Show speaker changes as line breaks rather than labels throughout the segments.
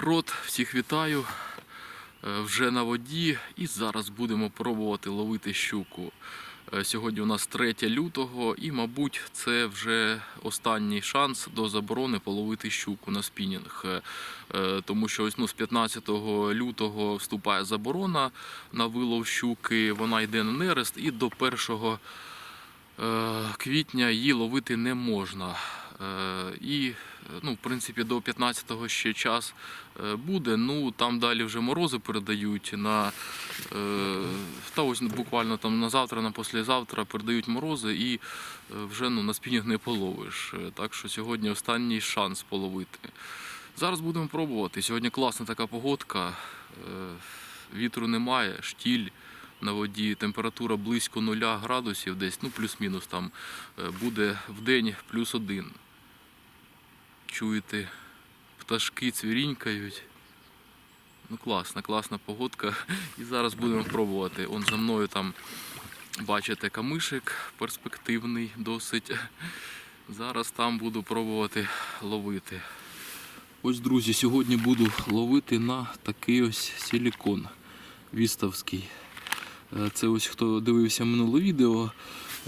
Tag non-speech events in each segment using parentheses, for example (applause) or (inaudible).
народ, всіх вітаю. Е, Вже на воді і зараз будемо пробувати ловити щуку. Е, Сьогодні у нас 3 лютого і, мабуть, це вже останній шанс до заборони половити щуку на спінінг. Е, Тому що ось ну, з 15 лютого вступає заборона на вилов щуки, вона йде на нерест і до 1 е, квітня її ловити не можна. Е, І, ну, в принципі, до 15-го ще час е, буде. Ну, там далі вже морози передають на е, та ось буквально там на завтра, на післязавтра передають морози і е, вже ну, на спінінг не половиш. Е, Так що сьогодні останній шанс половити. Зараз будемо пробувати. Сьогодні класна така погодка. е, Вітру немає, штіль на воді, температура близько 0 градусів, десь, ну плюс-мінус там е, буде в день плюс один. Чуєте, пташки цвірінькають. Ну класна, класна погодка. І зараз будемо пробувати. Он за мною там бачите камишик перспективний досить. Зараз там буду пробувати ловити. Ось, друзі, сьогодні буду ловити на такий ось силікон віставський. Е, Це ось хто дивився минуле відео.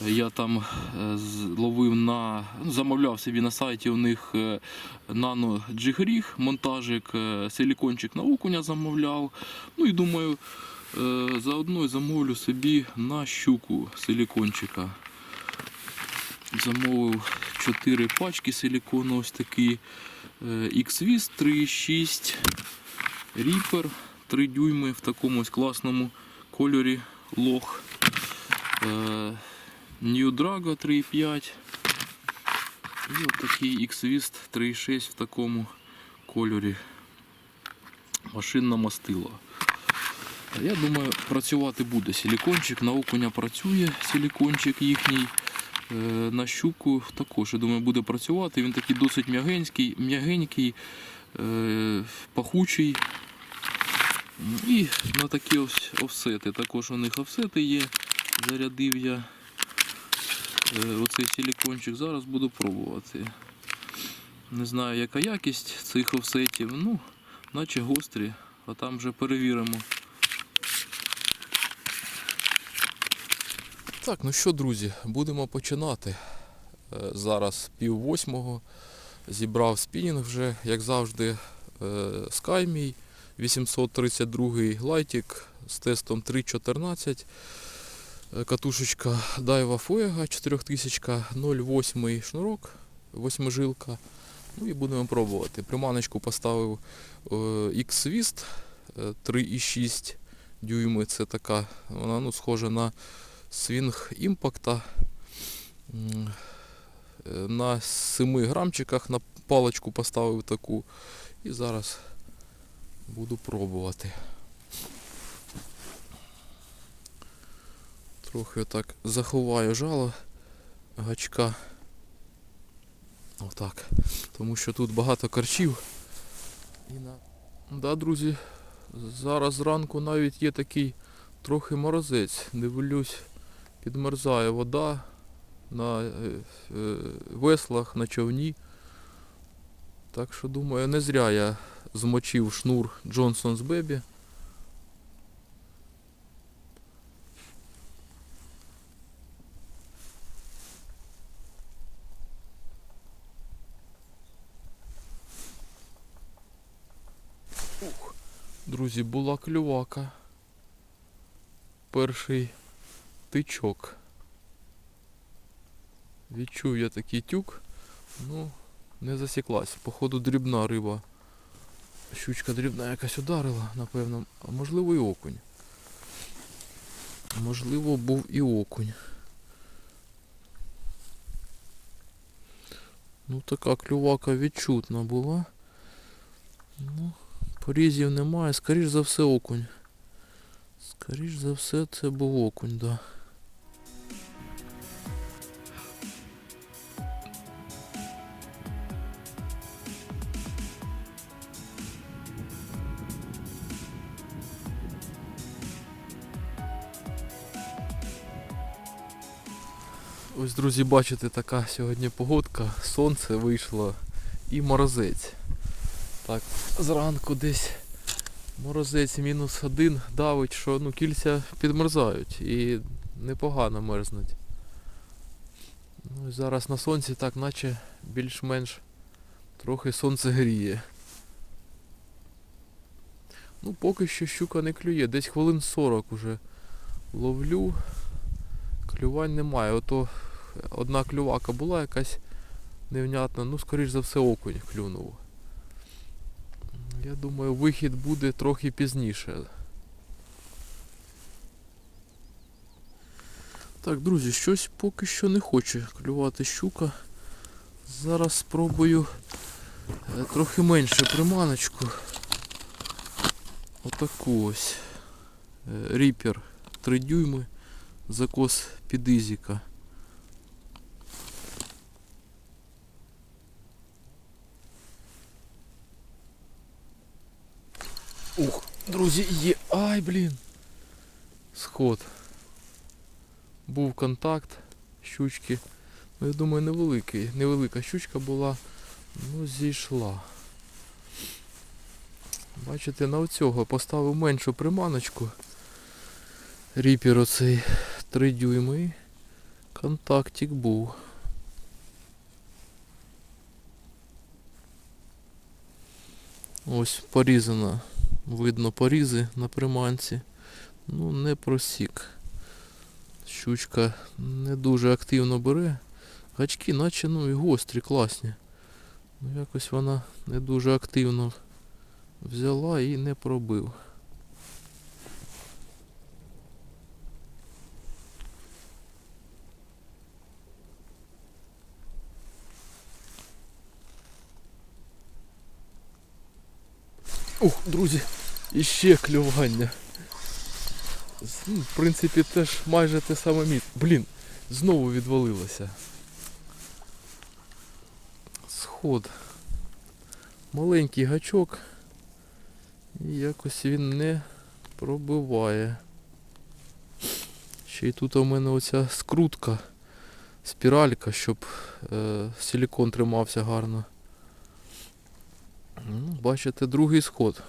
Е, Я там е, ловив на ну, замовляв собі на сайті у них е, нано джигріг, монтажик, е, силікончик на окуня замовляв. Ну і думаю, е, заодно замовлю собі на щуку силікончика. Замовив 4 пачки силікону ось такі. Е, X-Vis 3,6, Reaper 3 дюйми в такому ось класному кольорі лох. New Drago 3,5. І от такий X-Vist 3,6 в такому кольорі. Машинна мастила. Я думаю, працювати буде силікончик. На окуня працює силікончик їхній. Е, На щуку також, я думаю, буде працювати. Він такий досить м'ягенький, м'ягенький, пахучий. І на такі ось офсети. Також у них офсети є. Зарядив я оцей силікончик. Зараз буду пробувати. Не знаю, яка якість цих офсетів. Ну, наче гострі, а там вже перевіримо. Так, ну що, друзі, будемо починати. Е, Зараз пів восьмого. Зібрав спінінг вже, як завжди, Sky мій 832 лайтик з тестом 3.14. Е, Катушечка Daiwa Fuega 4000, 0,8 шнурок, восьмижилка. Ну і будемо пробувати. Приманочку поставив е, X-Vist е, 3,6 дюйми. Це така, вона ну, схожа на свінг імпакта. Е, На 7 грамчиках на паличку поставив таку. І зараз буду пробувати. Трохи отак заховаю жало гачка. Отак. Тому що тут багато корчів. І на... Да, друзі, зараз зранку навіть є такий трохи морозець. Дивлюсь, підмерзає вода на е, е, веслах, на човні. Так що думаю, не зря я змочив шнур Johnson's Baby. Ух, друзі, була клювака. Перший тичок. Відчув я такий тюк. Ну, не засіклась. Походу дрібна риба. Щучка дрібна якась ударила, напевно. А можливо і окунь. Можливо, був і окунь. Ну така клювака відчутна була. Ну, порізів немає, скоріш за все окунь. Скоріш за все це був окунь, да. Ось, друзі, бачите, така сьогодні погодка, сонце вийшло і морозець. Так, зранку десь морозець мінус один давить, що ну, кільця підмерзають і непогано мерзнуть. Ну і зараз на сонці так наче більш-менш трохи сонце гріє. Ну поки що щука не клює, десь хвилин 40 уже ловлю. Клювань немає. Ото одна клювака була якась невнятна, ну скоріш за все окунь клюнув. Я думаю, вихід буде трохи пізніше. Так, друзі, щось поки що не хоче клювати щука. Зараз спробую е, трохи менше приманочку. Отаку ось. Е, Ріпер 3 дюйми, закос під ізіка. Ух, друзі, є. Ай, блін. Сход. Був контакт щучки. Ну, я думаю, невеликий. Невелика щучка була. Ну, зійшла. Бачите, на оцього поставив меншу приманочку. Ріпер оцей 3 дюйми. Контактик був. Ось порізана. Видно порізи на приманці. Ну, не просік. Щучка не дуже активно бере. Гачки наче ну і гострі, класні. Ну якось вона не дуже активно взяла і не пробив. Ух, друзі, іще клювання. Ну, В принципі, теж майже те саме місце. Блін, знову відвалилося. Сход. Маленький гачок. І якось він не пробиває. Ще й тут у мене оця скрутка, спіралька, щоб е, силікон тримався гарно. Ну, бачите, другий сход.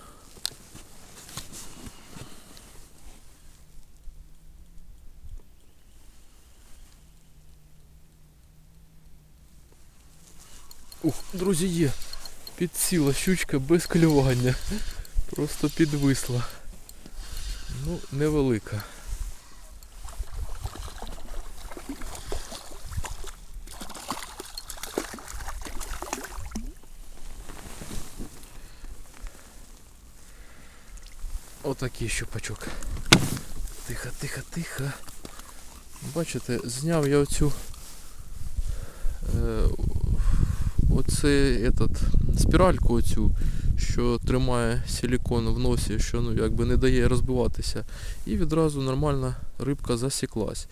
Ух, друзі, є. Підсіла щучка без клювання. Просто підвисла. Ну, невелика. Отакий щупачок. Тихо, тихо, тихо. Бачите, зняв я оцю е, оце этот, спіральку оцю, що тримає силікон в носі, що ну, якби не дає розбиватися. І відразу нормальна рибка засіклась.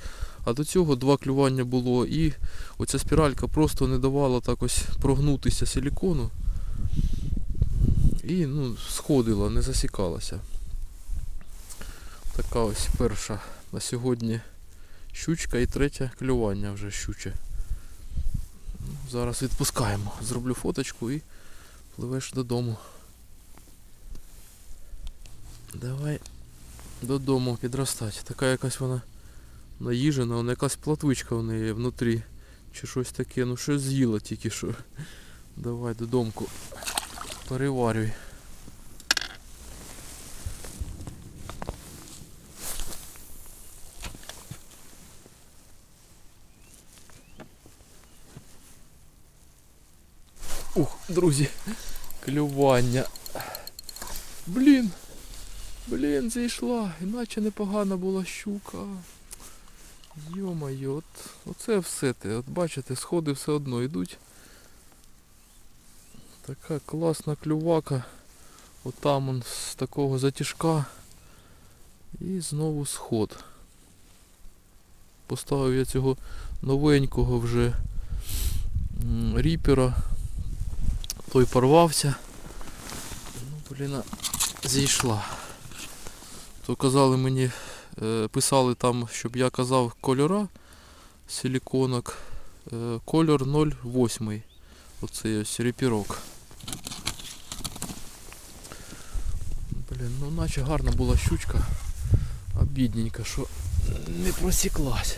А до цього два клювання було і оця спіралька просто не давала так ось прогнутися силікону. І ну, сходила, не засікалася. Така ось перша на сьогодні щучка і третє клювання вже щуче. Зараз відпускаємо. Зроблю фоточку і пливеш додому. Давай додому підростати. Така якась вона наїжена, вона якась платвичка в неї внутрі. Чи щось таке, ну щось з'їла тільки що. Давай додомку. Переварюй. Ух, друзі, клювання. Блін. Блін, зійшла. Іначе непогана була щука. Йо-моє, от, оце все те. От бачите, сходи все одно йдуть. Така класна клювака. Отам он з такого затяжка. І знову сход. Поставив я цього новенького вже ріпера. Той порвався. Ну, блін, зійшла. То казали мені, е, писали там, щоб я казав кольора силіконок. Е, кольор 08. Оцей ось ріпірок. Блін, ну наче гарна була щучка, а бідненька, що не просіклась.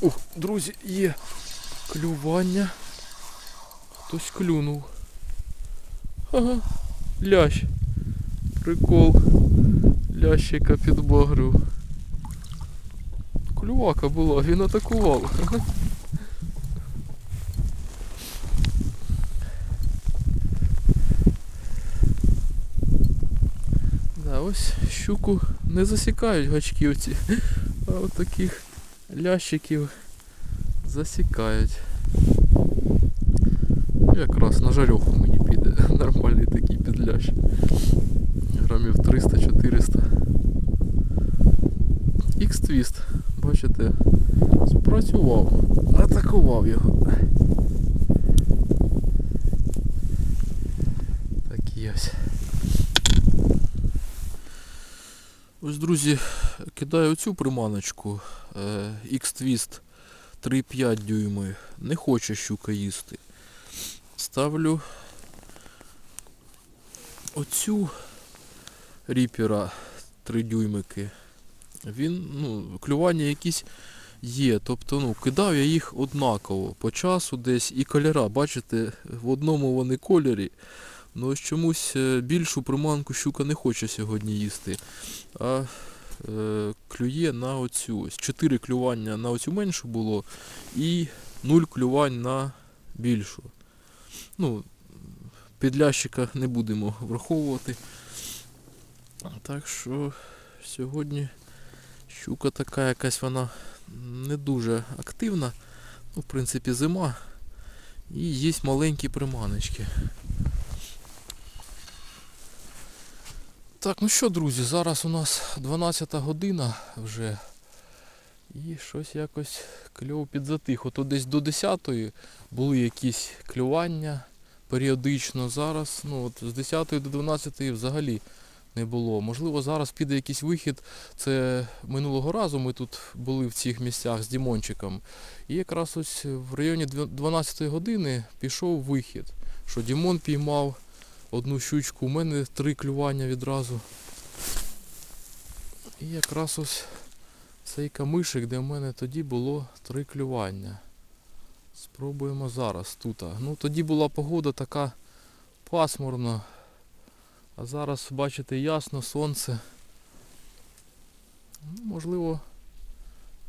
Ух, друзі, є клювання. Хтось клюнув. Ага, лящ. Прикол. Лящика підбагрив. Клювака була, він атакував. (laughs) Да, ось щуку не засікають гачківці, а от таких лящиків засікають. Якраз на жарьоху мені піде. (laughs) Нормальний такий підлящ. Грамів 300-400. X-твіст, бачите, спрацював, атакував його. Такий ось. Ось, друзі, кидаю цю приманочку е, X-Twist 3,5 дюйми. Не хоче щука їсти. Ставлю оцю ріпера 3 дюймики. Він, ну, клювання якісь є. Тобто, ну, кидав я їх однаково по часу десь і кольора. Бачите, в одному вони кольорі. Ну ось чомусь е, більшу приманку щука не хоче сьогодні їсти. А е, клює на оцю. Ось 4 клювання на оцю меншу було і 0 клювань на більшу. Ну, підлящика не будемо враховувати. Так що сьогодні щука така якась вона не дуже активна. Ну, в принципі, зима. І є маленькі приманочки. Так, ну що, друзі, зараз у нас 12 година вже. І щось якось кльово підзатих. Ото десь до 10 були якісь клювання періодично. Зараз ну, от з 10 до 12 взагалі не було. Можливо, зараз піде якийсь вихід. Це минулого разу ми тут були в цих місцях з Дімончиком. І якраз ось в районі 12 години пішов вихід. Що Дімон піймав одну щучку, у мене три клювання відразу. І якраз ось цей камишик, де в мене тоді було три клювання. Спробуємо зараз тут. Ну тоді була погода така пасмурна. А зараз, бачите, ясно, сонце. Ну, можливо,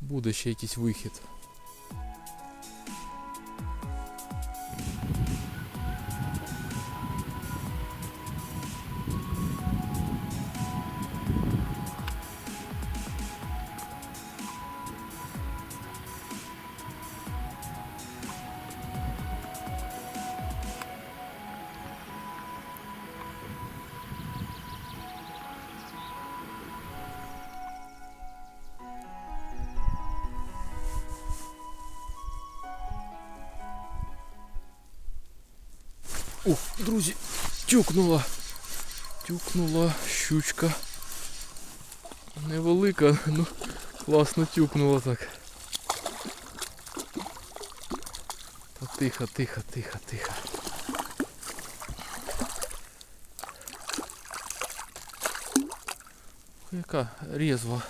буде ще якийсь вихід. О, друзі, тюкнула. Тюкнула щучка. Невелика, ну класно тюкнула так. Та тихо, тихо, тихо, тихо. Яка резва.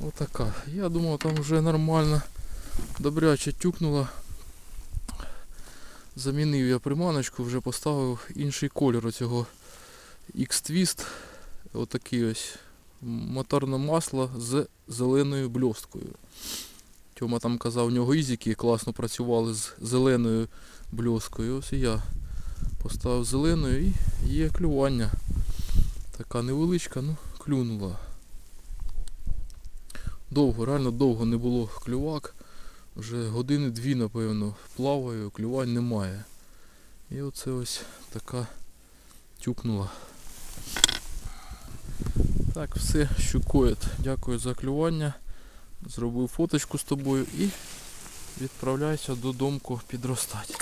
Отака. Я думав там вже нормально добряче тюкнула. Замінив я приманочку, вже поставив інший кольор оцього X-Twist. Отакий ось моторне масло з зеленою бльосткою. Тьома там казав, у нього ізіки класно працювали з зеленою бльоскою. Ось і я поставив зеленою і є клювання. Така невеличка, ну клюнула. Довго, реально довго не було клювак. Вже години дві, напевно, плаваю, клювань немає. І оце ось така тюкнула. Так, все, щукоїд. Дякую за клювання. Зробив фоточку з тобою і відправляюся додому підростати.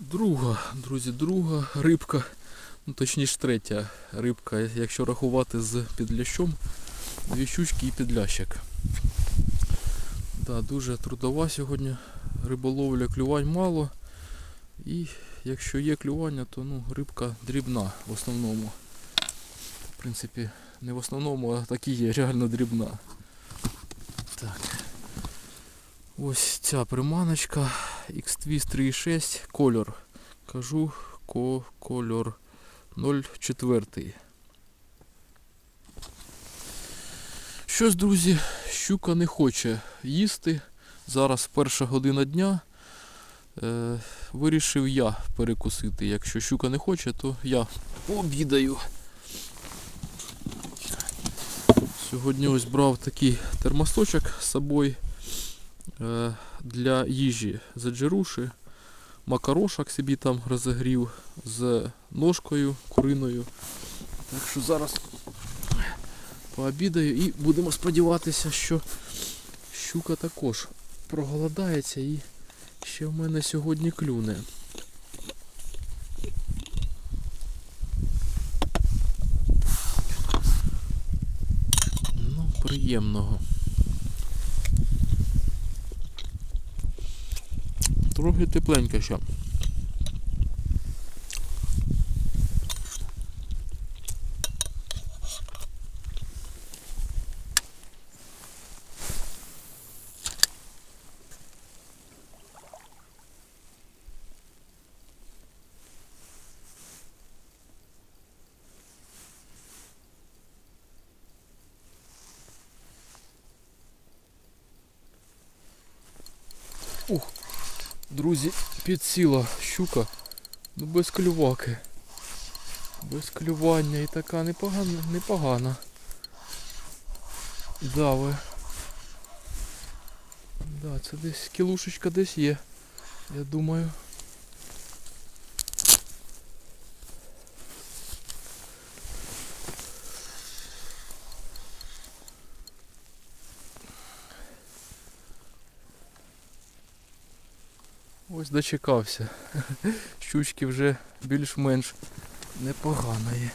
Друга, друзі, друга рибка, ну точніше третя рибка, якщо рахувати з підлящом, дві щучки і підлящик. Да, дуже трудова сьогодні риболовля, клювань мало. І якщо є клювання, то ну, рибка дрібна в основному. В принципі, не в основному, а так і є, реально дрібна. Так. Ось ця приманочка X-Twist 3.6 кольор. Кажу ко кольор 0,4. Щось, друзі, щука не хоче їсти. Зараз перша година дня. Е, вирішив я перекусити. Якщо щука не хоче, то я пообідаю. Сьогодні ось брав такий термосочок з собою е, для їжі заджируші. Макарошок собі там розігрів з ножкою куриною. Так що зараз пообідаю і будемо сподіватися, що щука також проголодається і ще в мене сьогодні клюне. Ну, приємного. Трохи тепленько ще. Ух, друзі, підсіла щука. Ну без клюваки. Без клювання і така непогана, непогана. Дави. Да, це десь кілушечка десь є. Я думаю. Дочекався. (laughs) Щучки вже більш-менш непогано є.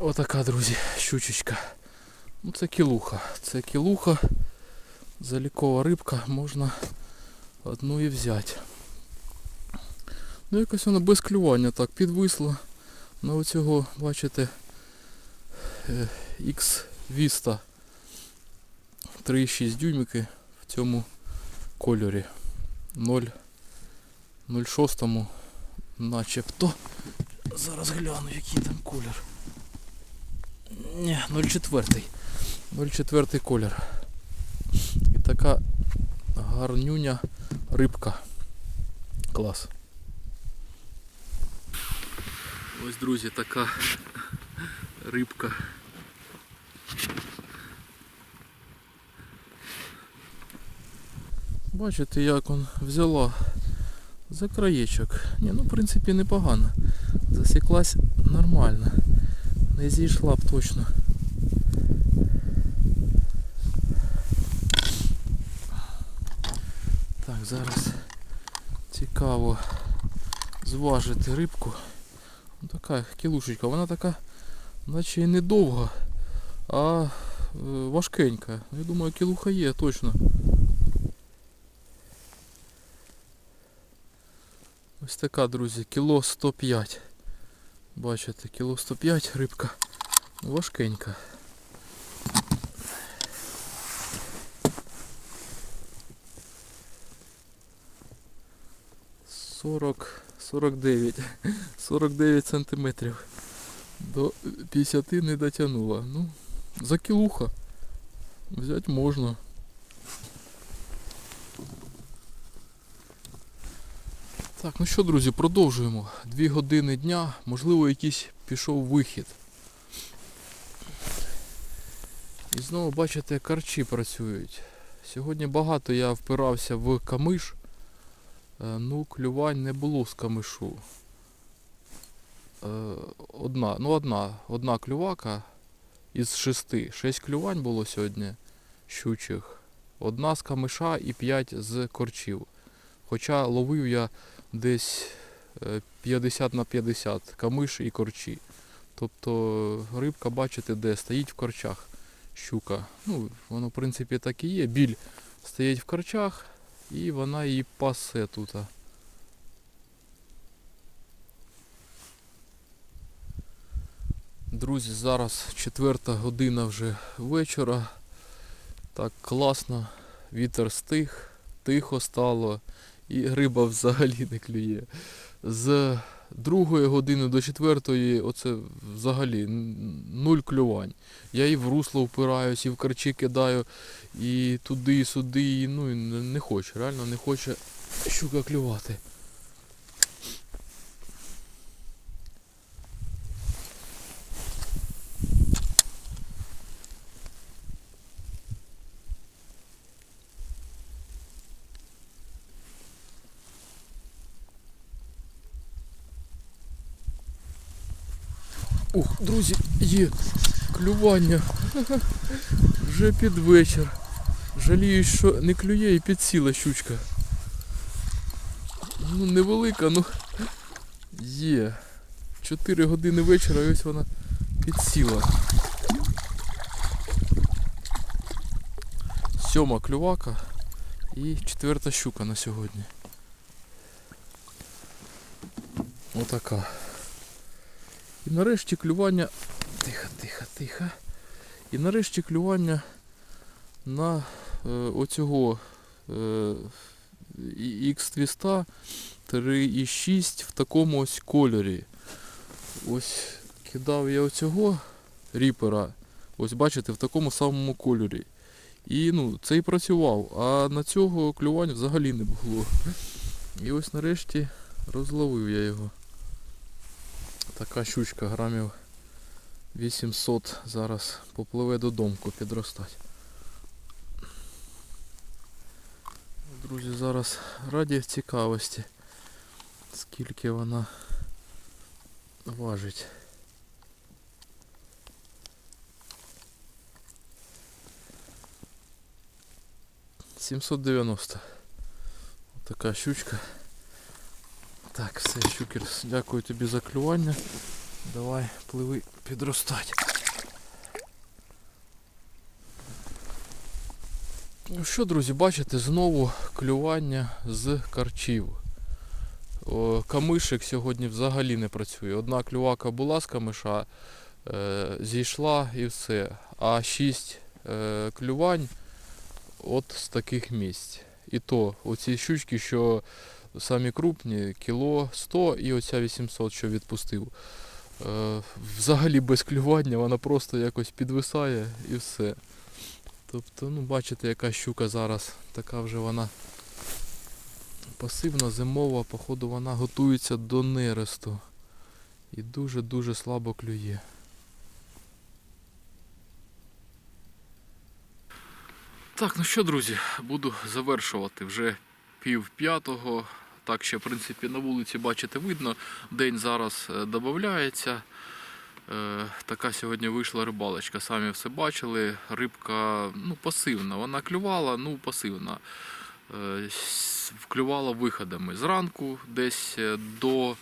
Отака, друзі, щучечка. Ну це кілуха. Це кілуха. Залікова рибка, можна одну і взяти. Ну якось вона без клювання так підвисла. На оцього, бачите, е, X Vista 3,6 дюймики в цьому кольорі 0,06 начебто. Зараз гляну, який там колір. Ні, 0,4. 0,4 колір. І така гарнюня рибка. Клас. Ось, друзі, така рибка. Бачите, як он взяла за краєчок. Ні, ну в принципі непогано. Засіклась нормально. Не зійшла б точно. Зараз цікаво зважити рибку. Ну, така кілушечка, вона така, наче і не довга, а е, важкенька. Я думаю, кілуха є точно. Ось така, друзі, кіло 105. Бачите, кіло 105 рибка. Важкенька. Сорок, 49, 49 (laughs) сантиметрів. До 50 не дотягнула. Ну, за кілуха. Взяти можна. Так, ну що, друзі, продовжуємо. Дві години дня, можливо, якийсь пішов вихід. І знову бачите, карчі працюють. Сьогодні багато я впирався в камиш. Е, Ну, клювань не було з камишу. Е, Одна, ну одна, одна клювака із шести. Шесть клювань було сьогодні щучих. Одна з камиша і п'ять з корчів. Хоча ловив я десь е, 50 на 50 камиш і корчі. Тобто рибка, бачите, де стоїть в корчах щука. Ну, воно в принципі так і є. Біль стоїть в корчах і вона її пасе тут. Друзі, зараз четверта година вже вечора. Так класно, вітер стих, тихо стало і риба взагалі не клює. З другої години до четвертої оце взагалі нуль клювань. Я і в русло впираюсь, і в карчі кидаю, і туди, і сюди, і, ну і не хоче, реально не хоче щука клювати. Ух, друзі, є клювання. Вже під вечір. Жалію, що не клює і підсіла щучка. Ну, невелика, ну є. 4 години вечора і ось вона підсіла. Сьома клювака і четверта щука на сьогодні. Отака. І нарешті клювання. Тихо, тихо, тихо. І нарешті клювання на е, оцього е, X200 3,6 в такому ось кольорі. Ось кидав я оцього ріпера. Ось бачите, в такому самому кольорі. І ну, це і працював, а на цього клювань взагалі не було. І ось нарешті розловив я його. Така щучка грамів 800 зараз попливе додомку підростать. Друзі, зараз раді цікавості, скільки вона важить. Сімсот дев'яносто. Така щучка. Так, все, щукер, дякую тобі за клювання. Давай, пливи підростать. Ну що, друзі, бачите, знову клювання з карчів. О, камишик сьогодні взагалі не працює. Одна клювака була з камиша, е, зійшла і все. А шість е, клювань от з таких місць. І то оці щучки, що самі крупні, кіло 100 і оця 800, що відпустив. Е, взагалі без клювання вона просто якось підвисає і все. Тобто, ну бачите, яка щука зараз, така вже вона пасивна, зимова, походу вона готується до нересту. І дуже-дуже слабо клює. Так, ну що, друзі, буду завершувати вже пів п'ятого. Так ще, в принципі, на вулиці, бачите, видно. День зараз е, додається. Е, така сьогодні вийшла рибалочка. Самі все бачили. Рибка ну, пасивна. Вона клювала, ну пасивна. Е, Вклювала виходами. Зранку десь до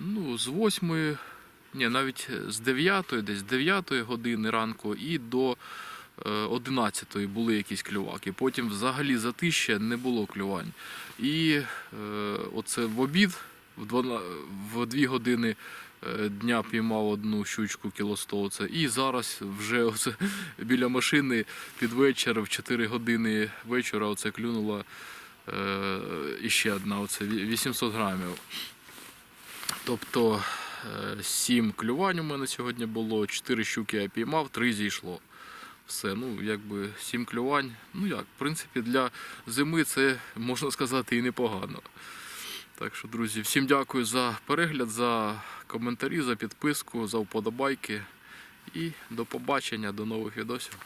ну, з 8, ні, навіть з 9, десь з 9 години ранку і до е, 11 були якісь клюваки. Потім взагалі затища не було клювань. І е, оце в обід, в 12, в 2 години е, дня піймав одну щучку кіло 100 оце. І зараз вже (laughs) оце біля машини під вечір в 4 години вечора оце клюнула е, іще одна, оце 800 грамів. Тобто 7 клювань у мене сьогодні було, 4 щуки я піймав, 3 зійшло. Все, ну якби сім клювань. Ну як, в принципі, для зими це можна сказати і непогано. Так що, друзі, всім дякую за перегляд, за коментарі, за підписку, за вподобайки. І до побачення, до нових відосів.